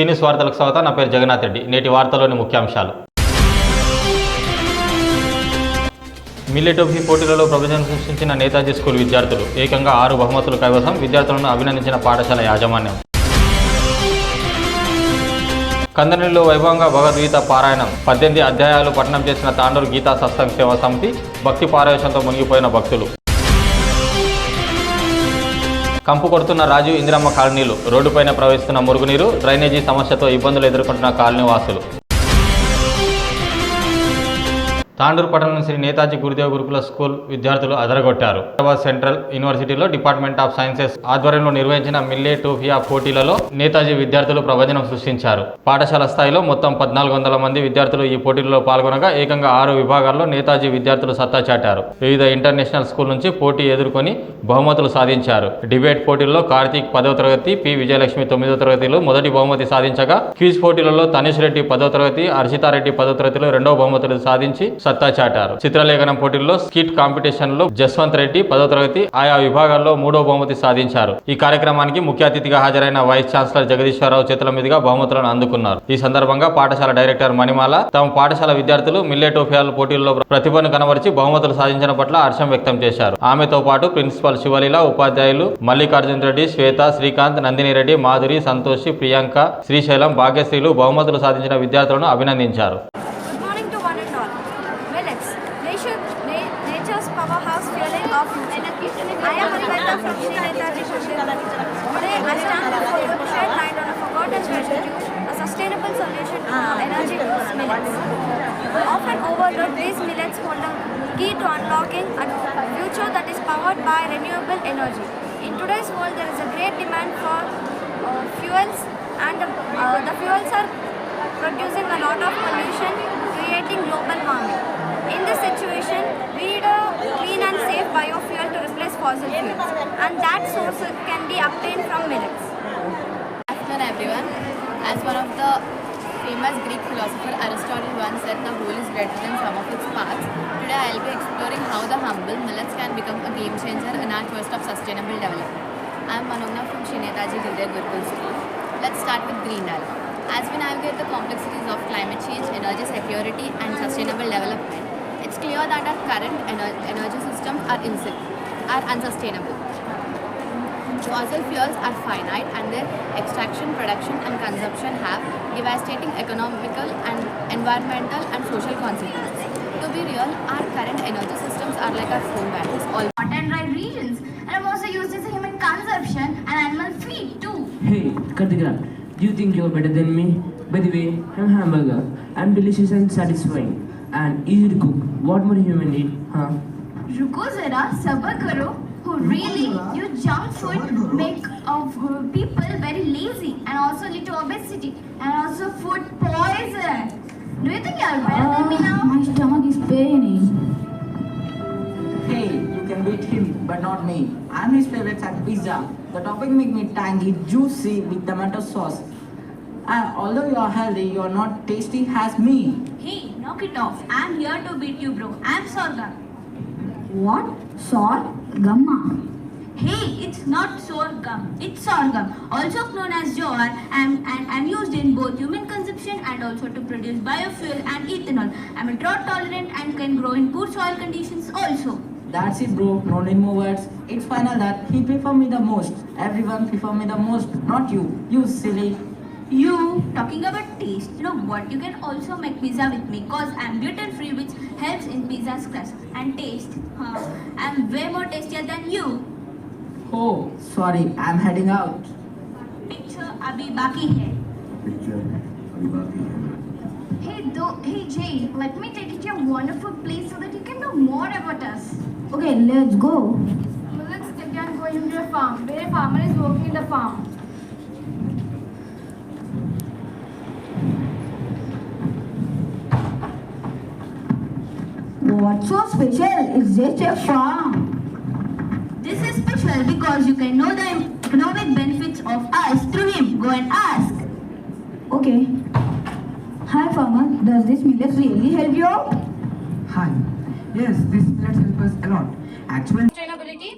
సీనియస్ వార్తలకు స్వాగతం. నా పేరు జగన్నాథ్ రెడ్డి. నేటి వార్తలోని ముఖ్యాంశాలు. మిల్లెటోఫీ పోటీలలో ప్రపంచం సృష్టించిన నేతాజీ స్కూల్ విద్యార్థులు. ఏకంగా ఆరు బహుమతులు కైవసం విద్యార్థులను అభినందించిన పాఠశాల యాజమాన్యం. కందనిలో వైభవంగా భగవద్గీత పారాయణం. పద్దెనిమిది అధ్యాయాలు పఠనం చేసిన తాండూరు గీతా సత్సంగ్ సేవా సమితి భక్తి పారవేశంతో మునిగిపోయిన భక్తులు. కంపు కొడుతున్న రాజు ఇందిరమ్మ కాలనీలు. రోడ్డుపైన ప్రవహిస్తున్న మురుగునీరు డ్రైనేజీ సమస్యతో ఇబ్బందులు ఎదుర్కొంటున్న కాలనీ వాసులు. తాండూరు పట్టణం శ్రీ నేతాజీ గురుదేవ్ గురుకుల స్కూల్ విద్యార్థులు అదరగొట్టారు. హైదరాబాద్ సెంట్రల్ యూనివర్సిటీలో డిపార్ట్మెంట్ ఆఫ్ సైన్సెస్ ఆధ్వర్యంలో నిర్వహించిన మిల్లే టోఫియా పోటీలలో నేతాజీ విద్యార్థులు ప్రవచనం సృష్టించారు. పాఠశాల స్థాయిలో మొత్తం పద్నాలుగు వందల మంది విద్యార్థులు ఈ పోటీలలో పాల్గొనగా ఏకంగా ఆరు విభాగాల్లో నేతాజీ విద్యార్థులు సత్తా చాటారు. వివిధ ఇంటర్నేషనల్ స్కూల్ నుంచి పోటీ ఎదుర్కొని బహుమతులు సాధించారు. డిబేట్ పోటీల్లో కార్తీక్ పదవ తరగతి పి విజయలక్ష్మి తొమ్మిదో తరగతిలో మొదటి బహుమతి సాధించగా క్విజ్ పోటీలలో తనేష్ రెడ్డి పదో తరగతి హర్షితారెడ్డి పదో తరగతిలో రెండవ బహుమతులు సాధించి సత్తా చాటారు. చిత్రలేఖనం పోటీల్లో స్కిట్ కాంపిటీషన్లో జస్వంత్ రెడ్డి పదో తరగతి ఆయా విభాగాల్లో మూడో బహుమతి సాధించారు. ఈ కార్యక్రమానికి ముఖ్య అతిథిగా హాజరైన వైస్ ఛాన్సలర్ జగదీశ్వరరావు చేతుల మీదుగా బహుమతులను అందుకున్నారు. ఈ సందర్భంగా పాఠశాల డైరెక్టర్ మణిమాల తమ పాఠశాల విద్యార్థులు మిల్లెటోఫియాల పోటీల్లో ప్రతిభను కనబరిచి బహుమతులు సాధించిన పట్ల హర్షం వ్యక్తం చేశారు. ఆమెతో పాటు ప్రిన్సిపల్ శివలీల ఉపాధ్యాయులు మల్లికార్జున్ రెడ్డి శ్వేత శ్రీకాంత్ నందిని రెడ్డి మాధురి సంతోషి ప్రియాంక శ్రీశైలం భాగ్యశ్రీలు బహుమతులు సాధించిన విద్యార్థులను అభినందించారు. To unlocking a future that is powered by renewable energy. In today's world, there is a great demand for uh, fuels, and uh, the fuels are producing a lot of pollution, creating global warming. In this situation, we need a clean and safe biofuel to replace fossil fuels, and that source can be obtained from millets. afternoon everyone. As one of the famous Greek philosopher Aristotle once said, the whole is greater than sum of its parts. Today I will be exploring how the humble millets can become a game changer in our quest of sustainable development. I am Manogna from Shinetaji Gurudev Gurukul School. Let's start with green dialogue. As we navigate the complexities of climate change, energy security and sustainable development, it's clear that our current ener- energy systems are, are unsustainable. Fossil fuels are finite and their extraction, production and consumption have devastating economical and environmental and social consequences be real, our current energy systems are like our phone batteries. All hot and dry regions. And I'm also used as human consumption and animal feed too. Hey, Kartika, you think you're better than me? By the way, I'm hamburger. I'm delicious and satisfying. And easy to cook. What more human need, huh? Ruko zara, sabar karo. Who really, you junk food make of people very lazy and also lead to obesity and also food poison. Do you think you're better than me ah. now? Not me. I'm his favorite at pizza. The topping make me tangy, juicy with tomato sauce. And although you are healthy, you are not tasty as me. hey knock it off i'm here to beat you bro i'm sorghum What? Salt? Gamma. hey it's not sorghum it's sorghum also known as jowar and, and and used in both human consumption and also to produce biofuel and ethanol i'm a drought tolerant and can grow in poor soil conditions also that's it, bro. No need more words. It's final that he prefer me the most. Everyone prefer me the most, not you. You silly. You talking about taste. You know what? You can also make pizza with me cause I'm gluten free, which helps in pizza crust and taste. Huh. I'm way more tastier than you. Oh, sorry. I'm heading out. Picture abhi baki hai. Picture abhi baki hai. Hey, Jay, let me take you to a wonderful place so that you can know more about us. Okay, let's go. Let's again go into a farm where a farmer is working in the farm. What's so special? It's just a farm. This is special because you can know the economic benefits of us through him. Go and ask. Okay. Hi, farmer. Does this millet really help you out? Hi. Yes, this millets help us a lot. Actually, Sustainability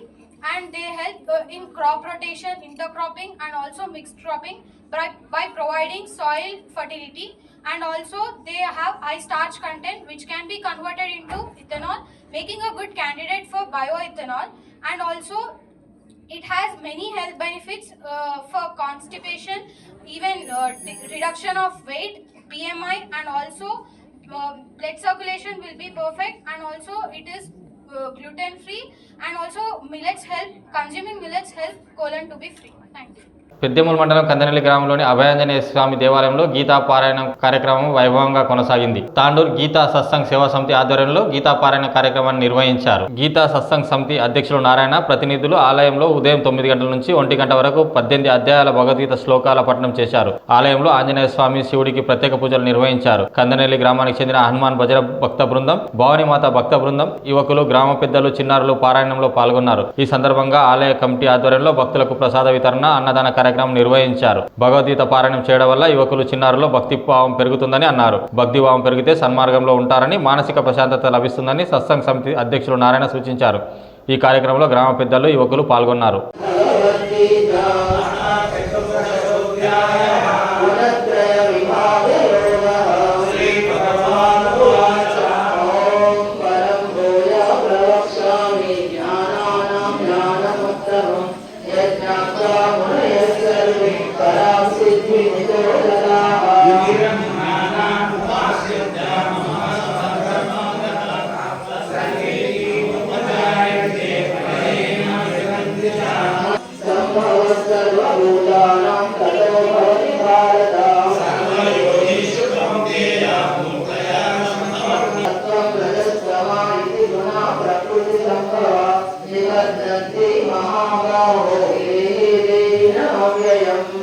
and they help uh, in crop rotation, intercropping, and also mixed cropping by, by providing soil fertility. And also, they have high starch content which can be converted into ethanol, making a good candidate for bioethanol. And also, it has many health benefits uh, for constipation, even uh, reduction of weight, BMI, and also uh, blood circulation will be perfect. And also, it is uh, gluten free, and also millets help. Consuming millets help colon to be free. Thank you. పెద్దెమూల మండలం కందనెల్లి గ్రామంలోని అభయాంజనేయ స్వామి దేవాలయంలో గీతా పారాయణ కార్యక్రమం వైభవంగా కొనసాగింది. తాండూర్ గీతా సత్సంగ్ సేవా సమితి ఆధ్వర్యంలో గీతా పారాయణ కార్యక్రమాన్ని నిర్వహించారు. గీతా సత్సంగ్ సమితి అధ్యక్షులు నారాయణ ప్రతినిధులు ఆలయంలో ఉదయం తొమ్మిది గంటల నుంచి ఒంటి గంట వరకు పద్దెనిమిది అధ్యాయాల భగవద్గీత శ్లోకాల పఠనం చేశారు. ఆలయంలో ఆంజనేయ స్వామి శివుడికి ప్రత్యేక పూజలు నిర్వహించారు. కందనెల్లి గ్రామానికి చెందిన హనుమాన్ భజన భక్త బృందం భవానీమాత భక్త బృందం యువకులు గ్రామ పెద్దలు చిన్నారులు పారాయణంలో పాల్గొన్నారు. ఈ సందర్భంగా ఆలయ కమిటీ ఆధ్వర్యంలో భక్తులకు ప్రసాద వితరణ అన్నదాన కార్యక్రమం నిర్వహించారు. భగవద్గీత పారాయణం చేయడం వల్ల యువకులు చిన్నారులో భక్తి భావం పెరుగుతుందని అన్నారు. భక్తి భావం పెరిగితే సన్మార్గంలో ఉంటారని మానసిక ప్రశాంతత లభిస్తుందని సత్సంగ్ సమితి అధ్యక్షులు నారాయణ సూచించారు. ఈ కార్యక్రమంలో గ్రామ పెద్దలు యువకులు పాల్గొన్నారు. Hallelujah.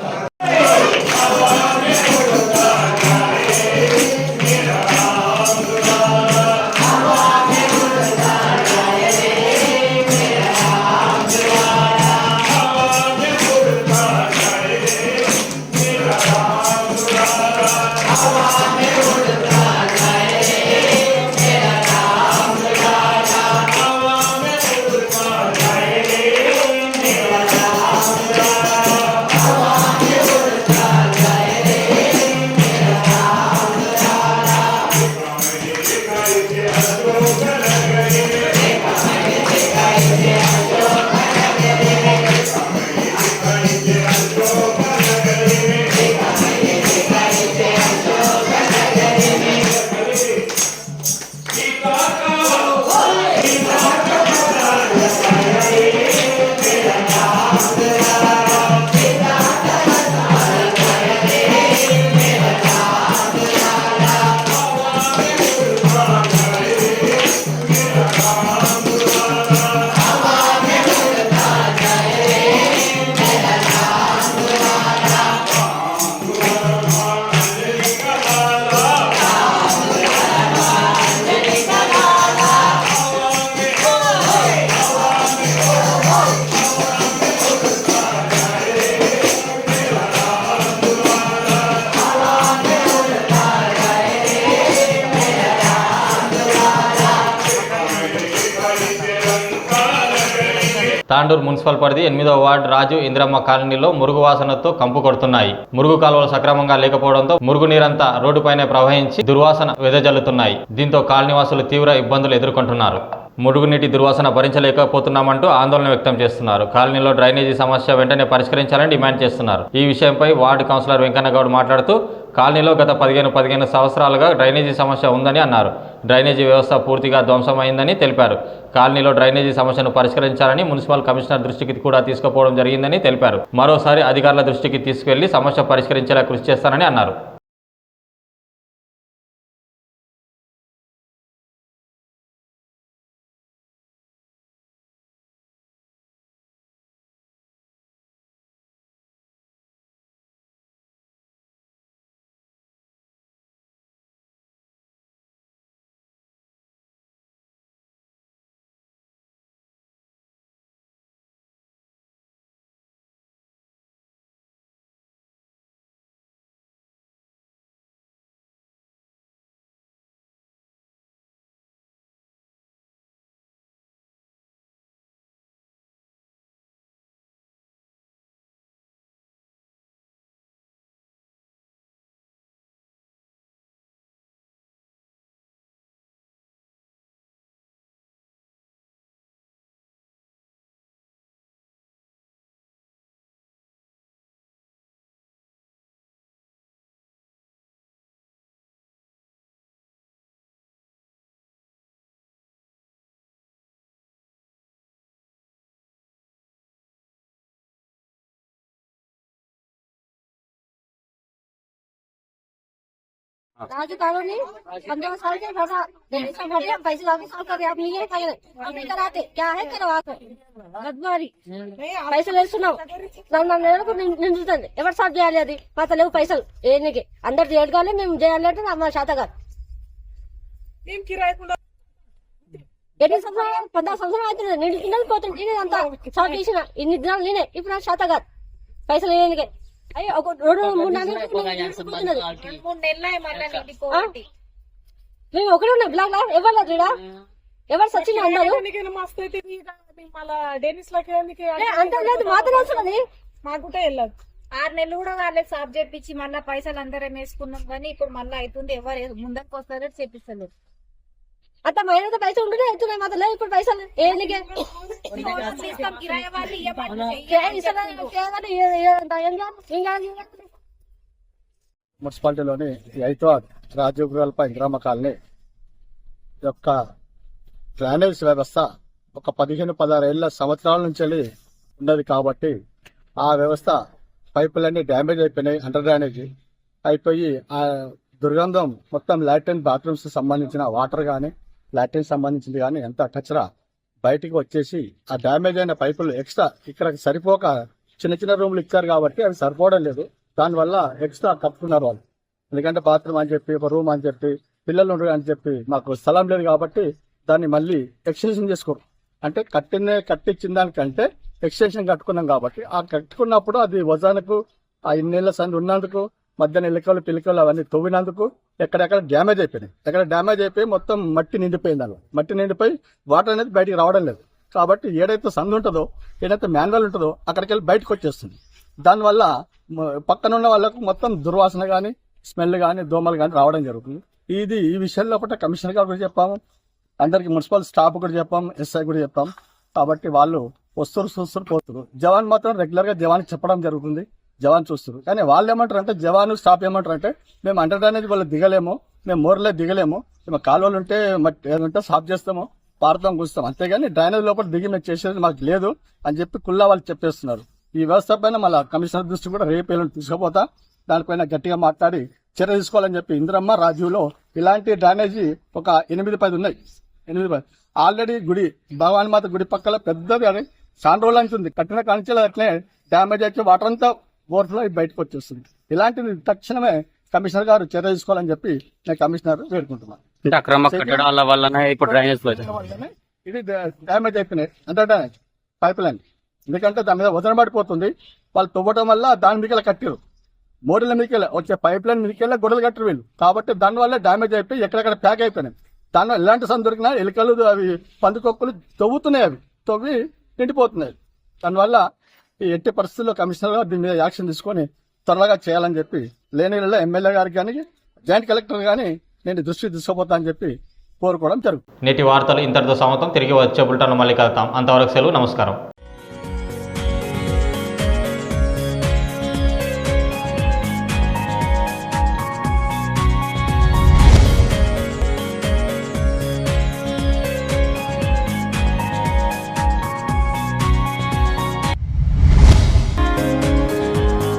తాండూరు మున్సిపల్ పరిధి ఎనిమిదవ వార్డు రాజు ఇంద్రమ్మ కాలనీలో మురుగు వాసనతో కంపు కొడుతున్నాయి. మురుగు కాలువలు సక్రమంగా లేకపోవడంతో మురుగు నీరంతా రోడ్డుపైనే ప్రవహించి దుర్వాసన వెదజల్లుతున్నాయి. దీంతో కాలనీవాసులు తీవ్ర ఇబ్బందులు ఎదుర్కొంటున్నారు. మురుగునీటి దుర్వాసన భరించలేకపోతున్నామంటూ ఆందోళన వ్యక్తం చేస్తున్నారు. కాలనీలో డ్రైనేజీ సమస్య వెంటనే పరిష్కరించాలని డిమాండ్ చేస్తున్నారు. ఈ విషయంపై వార్డు కౌన్సిలర్ వెంకన్న గౌడ్ మాట్లాడుతూ కాలనీలో గత పదిహేను పదిహేను సంవత్సరాలుగా డ్రైనేజీ సమస్య ఉందని అన్నారు. డ్రైనేజీ వ్యవస్థ పూర్తిగా ధ్వంసమైందని తెలిపారు. కాలనీలో డ్రైనేజీ సమస్యను పరిష్కరించాలని మున్సిపల్ కమిషనర్ దృష్టికి కూడా తీసుకుపోవడం జరిగిందని తెలిపారు. మరోసారి అధికారుల దృష్టికి తీసుకెళ్ళి సమస్య పరిష్కరించేలా కృషి చేస్తానని అన్నారు. राजू कालोनी पंद्रह साल के भरा ऐसा भर दिया पैसे वापस आओ कर आप नहीं है हम नहीं कराते क्या है करवा कर గద్వారి పైసలు వేస్తున్నావు నన్ను నెలకు నిండుతుంది ఎవరు సార్ చేయాలి అది మాతో లేవు పైసలు ఏనికి అందరు చేయగానే మేము చేయాలంటే మా శాత కాదు ఎన్ని సంవత్సరాలు పద్నాలుగు సంవత్సరాలు అవుతుంది నిండు దినాలు పోతుంది నేనే అంతా సార్ చేసిన ఇన్ని దినాలు నేనే ఇప్పుడు నాకు శాత కాదు పైసలు వేయనికే అయ్యో ఒక రెండు మూడు నెలలు మూడు నెలలు మళ్ళీ నీకు ఆ? మేము ఒకటే ఉన్నాం. బ్లాక్ లా ఎవరు ఈడ? ఎవరు సచిన అందరూ మస్తు అయితే మళ్ళా డెనిస్ లకి ఏ, అంత లేదు. మాత్రం వస్తున్నది. మాకు కూడా వెళ్ళదు. ఆరు నెలలు కూడా వాళ్ళకి సాఫ్ చేపించి మళ్ళీ పైసలు అందరం వేసుకున్నాం కానీ ఇప్పుడు మళ్ళీ అవుతుంది ఎవరు ముందరికి వస్తారో చెప్పిస్తలేదు అంత మైనత పైసలు ఉంటేనే అవుతున్నాయి మాత్రం లేదు. ఇప్పుడు పైసలు మున్సిపాలిటీలోని ఈ ఐతవాడ్ రాజీవ్ గృహాలపై గ్రామ కాలనీ యొక్క డ్రైనేజ్ వ్యవస్థ ఒక పదిహేను పదహారు సంవత్సరాల నుంచి వెళ్ళి ఉన్నది కాబట్టి ఆ వ్యవస్థ పైపులన్నీ డ్యామేజ్ అయిపోయినాయి అండర్ డ్రైనేజ్ అయిపోయి ఆ దుర్గంధం మొత్తం లాట్రిన్ బాత్రూమ్స్ సంబంధించిన వాటర్ కానీ లాట్రిన్ సంబంధించింది కానీ ఎంత కచరా బయటికి వచ్చేసి ఆ డ్యామేజ్ అయిన పైపులు ఎక్స్ట్రా ఇక్కడ సరిపోక చిన్న చిన్న రూమ్లు ఇచ్చారు కాబట్టి అవి సరిపోవడం లేదు. దానివల్ల ఎక్స్ట్రా కట్టుకున్నారు వాళ్ళు. ఎందుకంటే బాత్రూమ్ అని చెప్పి ఒక రూమ్ అని చెప్పి పిల్లలు ఉండరు అని చెప్పి మాకు స్థలం లేదు కాబట్టి దాన్ని మళ్ళీ ఎక్స్టెన్షన్ చేసుకోరు. అంటే కట్టిన కట్టించిన దానికంటే ఎక్స్టెన్షన్ కట్టుకున్నాం కాబట్టి ఆ కట్టుకున్నప్పుడు అది వజానకు ఆ ఇన్నేళ్ళ సంది ఉన్నందుకు మధ్యాహ్నం ఎలుకలు పిలికలు అవన్నీ తవ్వినందుకు ఎక్కడెక్కడ డ్యామేజ్ అయిపోయినాయి. ఎక్కడ డ్యామేజ్ అయిపోయి మొత్తం మట్టి నిండిపోయింది అలా మట్టి నిండిపోయి వాటర్ అనేది బయటికి రావడం లేదు. కాబట్టి ఏడైతే సందు ఉంటుందో ఏదైతే మ్యాన్వల్ ఉంటుందో అక్కడికి వెళ్ళి బయటకు వచ్చేస్తుంది. దానివల్ల పక్కనున్న పక్కన ఉన్న వాళ్ళకు మొత్తం దుర్వాసన కానీ స్మెల్ కానీ దోమలు కానీ రావడం జరుగుతుంది. ఇది ఈ విషయంలో ఒకటి కమిషనర్ గారు కూడా చెప్పాము. అందరికి మున్సిపల్ స్టాఫ్ కూడా చెప్పాం ఎస్ఐ కూడా చెప్పాం కాబట్టి వాళ్ళు వస్తురు చూస్తురు పోతున్నారు. జవాన్ మాత్రం రెగ్యులర్గా జవాన్ చెప్పడం జరుగుతుంది. జవాన్ చూస్తారు కానీ వాళ్ళు ఏమంటారు అంటే జవాను స్టాప్ ఏమంటారు అంటే మేము అండర్ డ్రైనేజ్ వాళ్ళు దిగలేము మేము మోర్లే దిగలేము మేము కాలువలు ఉంటే మట్టి ఏదంటే సాఫ్ చేస్తాము పారుతాం కూస్తాం అంతేగాని డ్రైనేజ్ లోపల దిగి మేము చేసేది మాకు లేదు అని చెప్పి కుల్లా వాళ్ళు చెప్పేస్తున్నారు. ఈ వ్యవస్థ పైన మళ్ళీ కమిషనర్ దృష్టి కూడా రేపు ఎల్లుండి తీసుకుపోతా. దానిపైన గట్టిగా మాట్లాడి చర్య తీసుకోవాలని చెప్పి ఇందిరమ్మ రాజీవ్లో ఇలాంటి డ్రైనేజీ ఒక ఎనిమిది పది ఉన్నాయి. ఎనిమిది పది. ఆల్రెడీ గుడి భగవాన్ మాత గుడి పక్కల పెద్దది అని చాలా రోజులు అంటుంది కట్టిన కాంచెలు అట్లే డ్యామేజ్ అయితే వాటర్ అంతా ఓవర్ఫ్లో బయటకు వచ్చేస్తుంది. ఇలాంటిది తక్షణమే కమిషనర్ గారు చర్య తీసుకోవాలని చెప్పి నేను కమిషనర్ వేడుకుంటున్నాను. అంటే అక్రమ కట్టడాల వల్లనే ఇప్పుడు డ్రైనేజ్ పోయింది. వల్లనే ఇది డా- డ్యామేజ్ అయిపోయినాయి. అంటే పైప్ లైన్. ఎందుకంటే దాని మీద వదన పడిపోతుంది. వాళ్ళు తవ్వటం వల్ల దాని మీదకి కట్టారు. మోడల మీదకి వచ్చే పైప్ లైన్ మీదకి గొడవలు కట్టరు వీళ్ళు. కాబట్టి దానివల్ల డ్యామేజ్ అయిపోయి ఎక్కడెక్కడ ప్యాక్ అయిపోయినాయి. దానివల్ల ఎలాంటి సందు దొరికినా ఎలుకలు అవి పందుకొక్కులు తవ్వుతున్నాయి అవి. తవ్వి నిండిపోతున్నాయి. దానివల్ల ఎట్టి పరిస్థితుల్లో కమిషనర్ గారు దీని మీద యాక్షన్ తీసుకొని త్వరగా చేయాలని చెప్పి లేని ఎమ్మెల్యే గారికి కానీ జాయింట్ కలెక్టర్ కానీ నేను దృష్టికి తీసుకుపోతా అని చెప్పి కోరుకోవడం జరుగుతుంది నేటి వార్తలు ఇంతటితో సమతం తిరిగి వచ్చే బుల్టన్ మళ్ళీ కలుతాం అంతవరకు సెలవు. నమస్కారం.